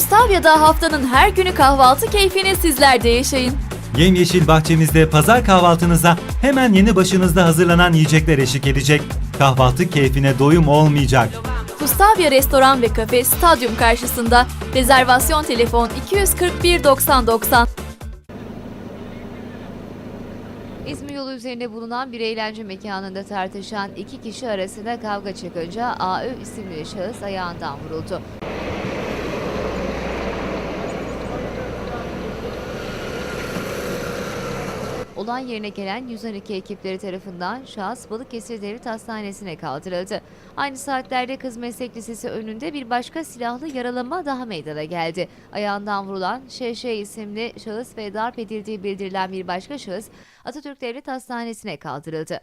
Gustavya'da haftanın her günü kahvaltı keyfini sizler de yaşayın. Yemyeşil bahçemizde pazar kahvaltınıza hemen yeni başınızda hazırlanan yiyecekler eşlik edecek. Kahvaltı keyfine doyum olmayacak. Gustavia Restoran ve Kafe stadyum karşısında. Rezervasyon telefon 241 90 90. İzmir yolu üzerinde bulunan bir eğlence mekanında tartışan iki kişi arasında kavga çıkınca AÖ isimli şahıs ayağından vuruldu. Olay yerine gelen 112 ekipleri tarafından şahıs Balıkesir Devlet Hastanesi'ne kaldırıldı. Aynı saatlerde Kız Meslek Lisesi önünde bir başka silahlı yaralama daha meydana geldi. Ayağından vurulan ŞŞ isimli şahıs ve darp edildiği bildirilen bir başka şahıs Atatürk Devlet Hastanesi'ne kaldırıldı.